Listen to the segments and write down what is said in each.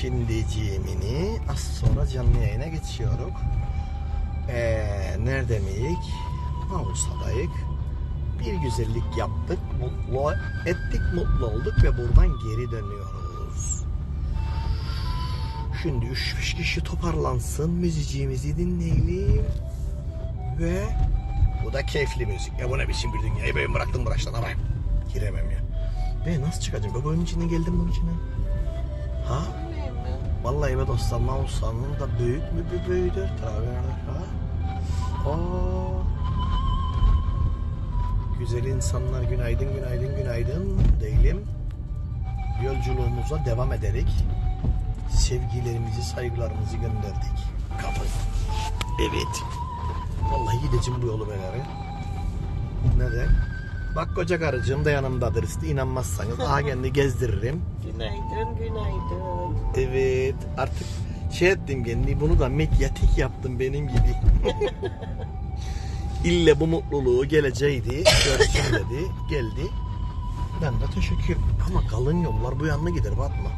Şimdi Cemini az sonra canlı yayına geçiyoruz. Ee, nerede miyik? Mausa'dayık. Bir güzellik yaptık, mutlu ettik, mutlu olduk ve buradan geri dönüyoruz. Şimdi üç kişi toparlansın, müziğimizi dinleyelim. Ve bu da keyifli müzik. E bu ne biçim bir dünyayı ben bıraktım bıraştan ama giremem ya. Ben nasıl çıkacağım? Ben bu oyunun içine geldim bunun içine. Ha? Vallahi be dostlar Mausa'nın da büyük mü bir büyüdür. Traveler ha? Oo. Güzel insanlar günaydın günaydın günaydın değilim. Yolculuğumuza devam ederek sevgilerimizi saygılarımızı gönderdik. Kapı. Evet. Vallahi gideceğim bu yolu beraber. Neden? Bak koca karıcığım da yanımdadır. İşte inanmazsanız aha kendi gezdiririm. Günaydın, günaydın. Evet artık şey ettim kendi bunu da medyatik yaptım benim gibi. İlle bu mutluluğu geleceğiydi. Görsün dedi. Geldi. Ben de teşekkür Ama kalın yollar bu yanına gider bakma.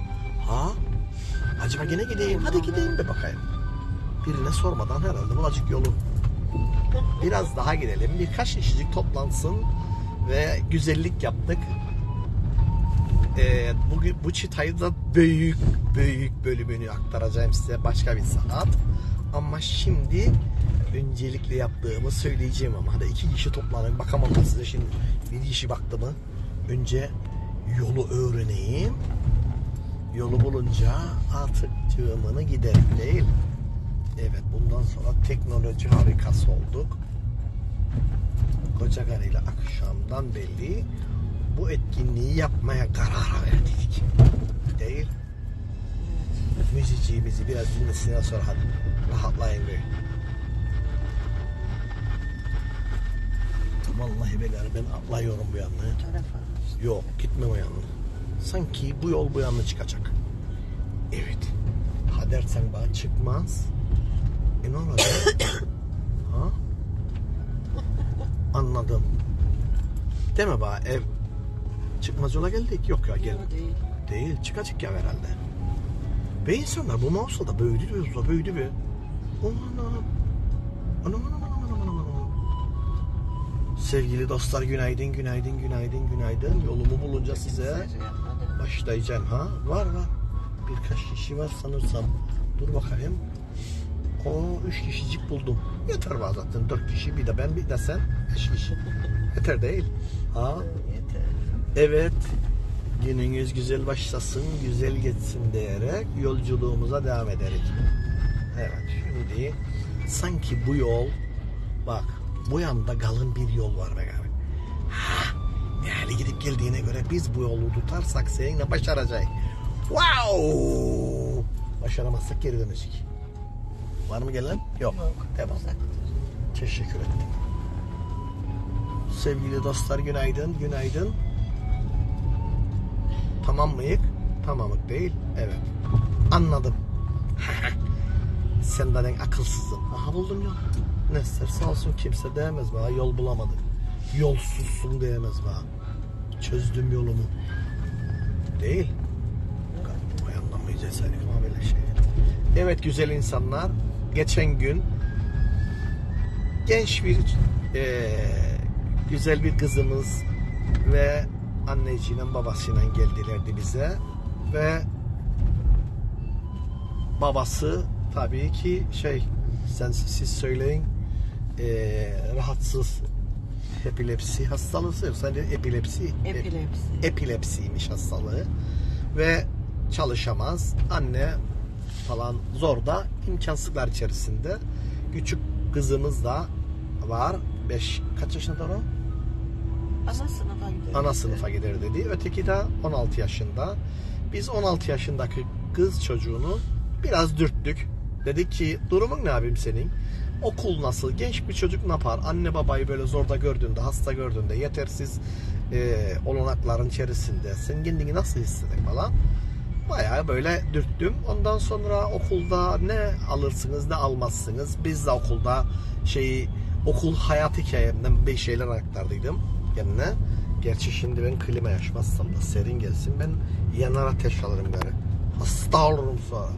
Ha? Acaba gene gideyim. Hadi gideyim bir bakayım. Birine sormadan herhalde bu acık yolu. Biraz daha gidelim. Birkaç kişicik toplansın ve güzellik yaptık. Ee, bugün bu çıtayı da büyük büyük bölümünü aktaracağım size. Başka bir sanat. Ama şimdi öncelikle yaptığımı söyleyeceğim ama hadi iki kişi toplanın. Bakamam ben size şimdi. Bir kişi baktı mı? Önce yolu öğreneyim. Yolu bulunca artık cığımını giderim değil. Evet bundan sonra teknoloji harikası olduk koca karıyla akşamdan belli bu etkinliği yapmaya karar verdik. Değil. Müziciğimizi biraz dinlesinler sonra hadi rahatlayın böyle. Vallahi billahi ben atlıyorum bu yanına. Tarafa. Yok gitmem o yanına. Sanki bu yol bu yanına çıkacak. Evet. Ha dersen bana çıkmaz. E ne olacak? Anladım. Deme bana ev çıkmaz yola geldik. Yok ya gel. Yok değil. Değil çıkacak ya herhalde. Ve insanlar bu mouse'la da böyle diyoruz da böyle bir. Anam. Anam anam anam anam anam anam. Sevgili dostlar günaydın günaydın günaydın günaydın. Yolumu bulunca size başlayacağım ha. Var var. Birkaç kişi var sanırsam. Dur bakayım. O üç kişicik buldum. Yeter var zaten. Dört kişi bir de ben bir de sen. Beş kişi. Yeter değil. Ha. Yeter. Evet. Gününüz güzel başlasın, güzel geçsin diyerek yolculuğumuza devam ederek. Evet şimdi sanki bu yol bak bu yanda kalın bir yol var be abi. Ha, yani gidip geldiğine göre biz bu yolu tutarsak seninle başaracağız. Wow! Başaramazsak geri dönecek. Var mı gelen? Yok. Yok. Uzaktır. Teşekkür ettim. Sevgili dostlar günaydın, günaydın. Tamam mıyık? Tamamık değil. Evet. Anladım. Sen de ben akılsızım. Aha buldum yol. Neyse sağ olsun kimse diyemez bana yol bulamadı. Yolsuzsun diyemez bana. Çözdüm yolumu. Değil. Mı cesaret ama böyle şey. Evet güzel insanlar. Geçen gün genç bir eee, güzel bir kızımız ve anneciyle babasıyla geldilerdi bize ve babası tabii ki şey sen siz söyleyin eee, rahatsız epilepsi hastalığı sen de epilepsi Epilepsi. epilepsiymiş hastalığı ve çalışamaz. Anne falan zor da imkansızlıklar içerisinde. Küçük kızımız da var. 5 kaç yaşında o? Ana sınıfa gidiyor. Ana sınıfa gider dedi. Öteki de 16 yaşında. Biz 16 yaşındaki kız çocuğunu biraz dürttük. Dedik ki durumun ne abim senin? Okul nasıl? Genç bir çocuk ne yapar? Anne babayı böyle zorda gördüğünde, hasta gördüğünde, yetersiz e, olanakların içerisinde sen kendini nasıl hissedin falan. Bayağı böyle dürttüm. Ondan sonra okulda ne alırsınız ne almazsınız. Biz de okulda şeyi okul hayat hikayemden bir şeyler aktardıydım kendine. Gerçi şimdi ben klima yaşmazsam da serin gelsin. Ben yanar ateş alırım gari. Hasta olurum sonra.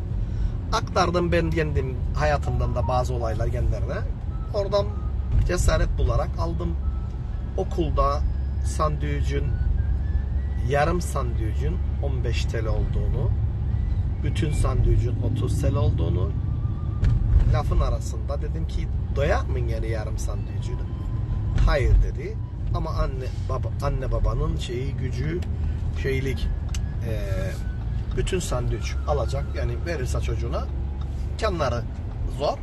Aktardım ben kendim hayatımdan da bazı olaylar kendilerine. Oradan cesaret bularak aldım. Okulda sandviçin yarım sandviçin 15 TL olduğunu, bütün sandviçin 30 TL olduğunu lafın arasında dedim ki doyar mı yani yarım sandviçini? Hayır dedi. Ama anne baba anne babanın şeyi gücü şeylik eee, bütün sandviç alacak yani verirse çocuğuna imkanları zor.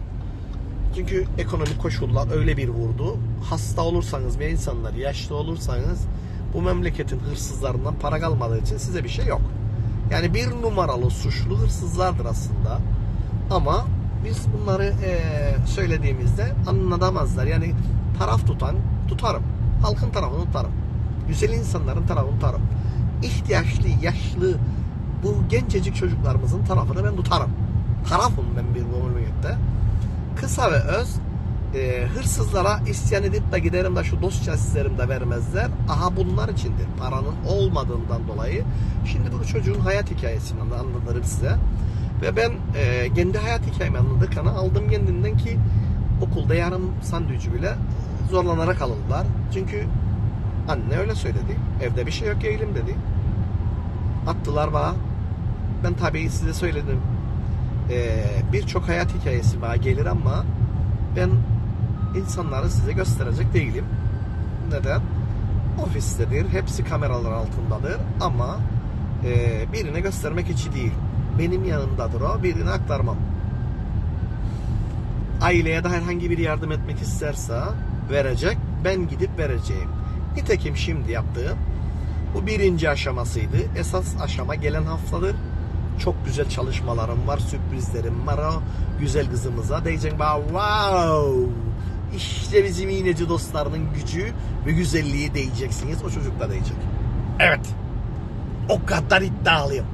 Çünkü ekonomik koşullar öyle bir vurdu. Hasta olursanız ve insanlar yaşlı olursanız bu memleketin hırsızlarından para kalmadığı için size bir şey yok. Yani bir numaralı suçlu hırsızlardır aslında. Ama biz bunları eee, söylediğimizde anlatamazlar. Yani taraf tutan tutarım. Halkın tarafını tutarım. Güzel insanların tarafını tutarım. İhtiyaçlı, yaşlı bu gencecik çocuklarımızın tarafını ben tutarım. Tarafım ben bir memlekette. Kısa ve öz e, hırsızlara isyan edip de giderim de şu dosya isterim de vermezler. Aha bunlar içindir. Paranın olmadığından dolayı. Şimdi bu çocuğun hayat hikayesini anla- anlatırım size. Ve ben e, kendi hayat hikayemi anlatırken aldım kendinden ki okulda yarım sandviçi bile zorlanarak alındılar. Çünkü anne öyle söyledi. Evde bir şey yok eğilim dedi. Attılar bana. Ben tabii size söyledim. Ee, birçok hayat hikayesi bana gelir ama ben insanları size gösterecek değilim. Neden? Ofistedir, hepsi kameralar altındadır ama e, birine göstermek için değil. Benim yanımdadır o, birine aktarmam. Aileye de herhangi bir yardım etmek isterse verecek, ben gidip vereceğim. Nitekim şimdi yaptığım bu birinci aşamasıydı. Esas aşama gelen haftadır. Çok güzel çalışmalarım var, sürprizlerim var o güzel kızımıza. Diyeceksin bana wow işte bizim iğneci dostlarının gücü ve güzelliği diyeceksiniz. O çocuk da diyecek. Evet. O kadar iddialıyım.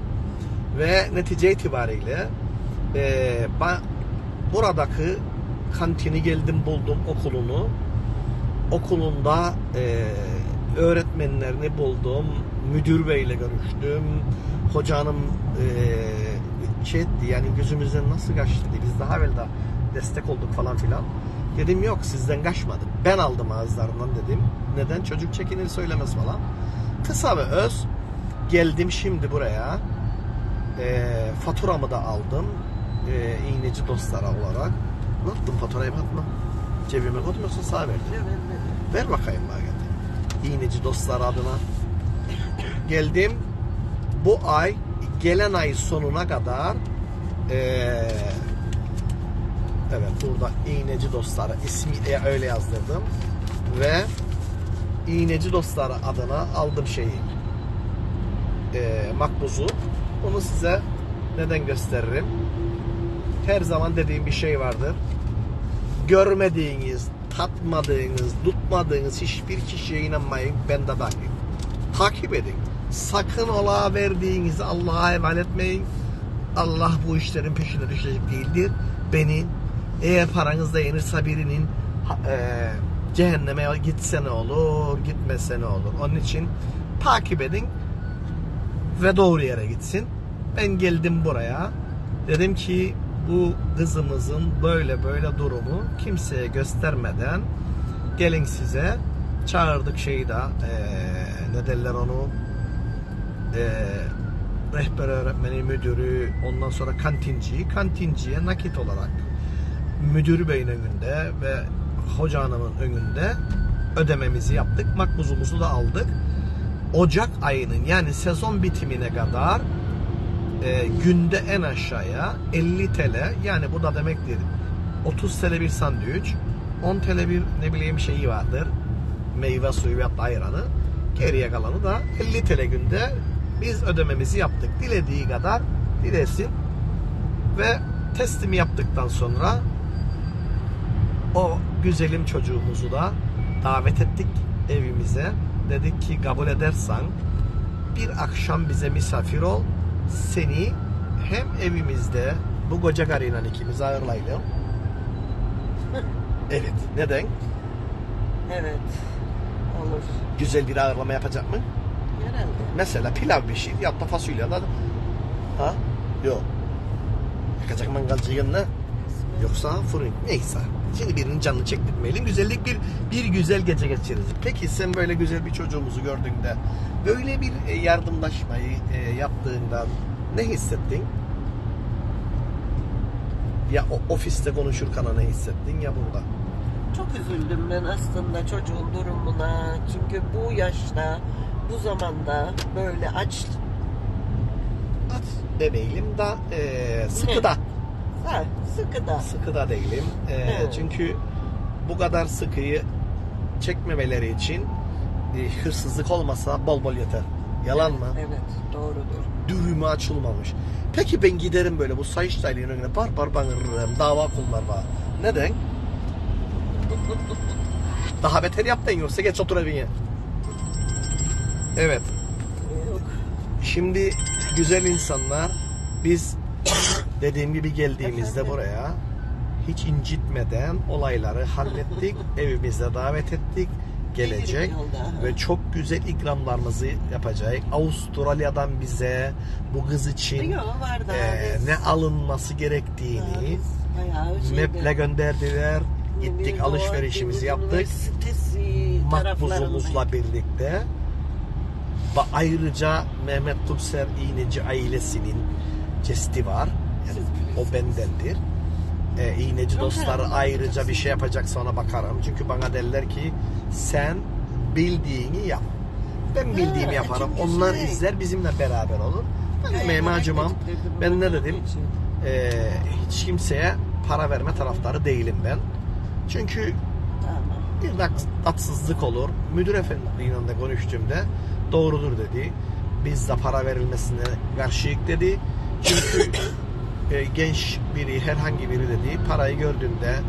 Ve netice itibariyle eee ben buradaki kantini geldim buldum okulunu. Okulunda eee, öğretmenlerini buldum. Müdür beyle görüştüm. Hocanım eee şey etti yani gözümüzden nasıl kaçtı. Biz daha evvel de destek olduk falan filan. Dedim yok sizden kaçmadı. Ben aldım ağızlarından dedim. Neden? Çocuk çekinir söylemez falan. Kısa ve öz geldim şimdi buraya. Eee faturamı da aldım. Eee iğneci dostlara olarak. Ne yaptın faturayı bakma. Cebime koydum yoksa sağ verdim. Ver bakayım bana geldi. İğneci dostlar adına. Geldim. Bu ay gelen ay sonuna kadar eee evet burada iğneci dostları ismi e, öyle yazdırdım ve iğneci dostları adına aldım şeyi eee makbuzu onu size neden gösteririm her zaman dediğim bir şey vardır görmediğiniz, tatmadığınız, tutmadığınız hiçbir kişiye inanmayın. Ben de dahil. Takip edin. Sakın ola verdiğinizi Allah'a emanet etmeyin. Allah bu işlerin peşine düşecek değildir. Beni eğer paranız da yenirse birinin eee, cehenneme gitse ne olur, gitmese ne olur. Onun için takip edin ve doğru yere gitsin. Ben geldim buraya. Dedim ki bu kızımızın böyle böyle durumu kimseye göstermeden gelin size çağırdık şeyi de eee ne derler onu eee rehber öğretmeni müdürü ondan sonra kantinciyi kantinciye nakit olarak müdür beyin önünde ve hoca hanımın önünde ödememizi yaptık. Makbuzumuzu da aldık. Ocak ayının yani sezon bitimine kadar e, günde en aşağıya 50 TL yani bu da demektir 30 TL bir sandviç 10 TL bir ne bileyim şeyi vardır meyve suyu ve ayranı. Geriye kalanı da 50 TL günde biz ödememizi yaptık. Dilediği kadar dilesin ve teslimi yaptıktan sonra o güzelim çocuğumuzu da davet ettik evimize. Dedik ki kabul edersen bir akşam bize misafir ol. Seni hem evimizde bu koca karıyla ikimiz ağırlayalım. evet. Neden? Evet. Olur. Güzel bir ağırlama yapacak mı? Herhalde. Mesela pilav bir şey. Ya da fasulye. Ha? Yok. Yakacak mangalcı yanına. Yoksa fırın. Neyse. Şimdi birinin canını çektirmeyelim. Güzellik bir bir güzel gece geçiririz. Peki sen böyle güzel bir çocuğumuzu gördüğünde böyle bir e, yardımlaşmayı e, yaptığında ne hissettin? Ya ofiste konuşurken ne hissettin ya burada? Çok üzüldüm ben aslında çocuğun durumuna. Çünkü bu yaşta, bu zamanda böyle aç At demeyelim da e, sıkı da ha, sıkı da. sıkı da değilim. E, Evet. Çünkü bu kadar sıkıyı çekmemeleri için e, hırsızlık olmasa bol bol yeter. Yalan mı? Evet, doğrudur. Dürümü açılmamış. Peki ben giderim böyle bu Sayıştaylı'nın önüne bar bar bağırırım. Dava kullar bana. Neden? Daha beter yaptın yoksa geç otur evine. Evet. Yok. Şimdi güzel insanlar biz dediğim gibi geldiğimizde buraya hiç incitmeden olayları hallettik. evimize davet ettik. Gelecek ve çok güzel ikramlarımızı yapacak. Avustralya'dan bize bu kız için eee, biz- ne alınması gerektiğini meple gönderdiler. Gittik alışverişimizi yaptık. Makbuzumuzla birlikte ve ayrıca Mehmet Turser İğneci ailesinin cesti var. O bendendir. Ee, İğneci herhalde. ayrıca bir şey yapacaksa ona bakarım. Çünkü bana derler ki sen bildiğini yap. Ben bildiğimi Ha, yaparım. Onlar izler bizimle beraber olur. Ben de merak acımam. Ben ne dedim? Ee, hiç kimseye para verme taraftarı değilim ben. Çünkü Tamam. bir tat- tatsızlık olur. Müdür efendiyle de konuştuğumda doğrudur dedi. Biz de para verilmesine karşıyık dedi. Çünkü e, genç biri, herhangi biri dedi parayı gördüğünde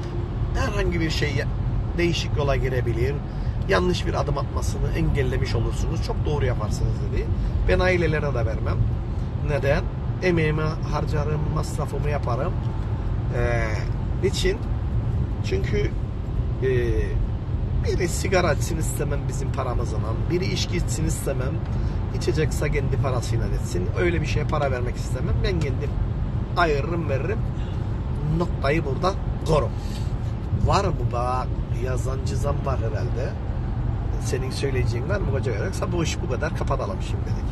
herhangi bir şey değişik yola girebilir. Yanlış bir adım atmasını engellemiş olursunuz. Çok doğru yaparsınız dedi. Ben ailelere de vermem. Neden? Emeğimi harcarım, masrafımı yaparım. Ee, niçin? Çünkü e, biri sigara içsin istemem bizim paramızla. Biri içki içsin istemem. İçecekse kendi parasıyla etsin. Öyle bir şeye para vermek istemem. Ben kendim ayırırım veririm. Noktayı burada korum. Var mı bak yazan cızan var herhalde. Senin söyleyeceğin var mı koca yoksa bu iş bu kadar kapatalım şimdilik.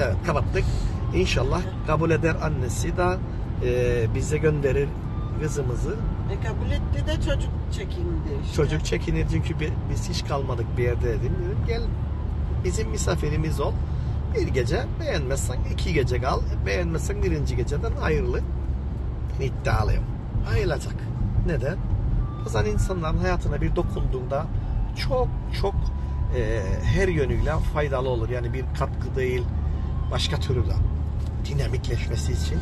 Evet kapattık. İnşallah kabul eder annesi de e, bize gönderir kızımızı. E kabul etti de çocuk çekindi işte. Çocuk çekinir çünkü bi- biz hiç kalmadık bir yerde dedim. Dedim gel bizim misafirimiz ol. Bir gece beğenmezsen iki gece kal. Beğenmezsen birinci geceden ayrılık. Ben iddialıyım. Ayrılacak. Neden? Bazen insanların hayatına bir dokunduğunda çok çok e, her yönüyle faydalı olur. Yani bir katkı değil başka türlü de dinamikleşmesi için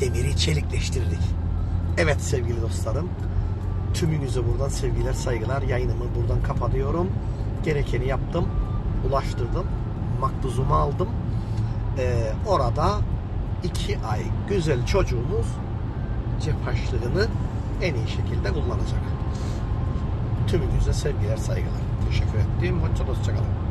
demiri çelikleştirdik. Evet sevgili dostlarım. Tümünüze buradan sevgiler, saygılar. Yayınımı buradan kapatıyorum. Gerekeni yaptım. Ulaştırdım. Makbuzumu aldım. Ee, orada iki ay güzel çocuğumuz cep harçlığını en iyi şekilde kullanacak. Tümünüze sevgiler, saygılar. Teşekkür ettim. Hoşça hoşça kalın.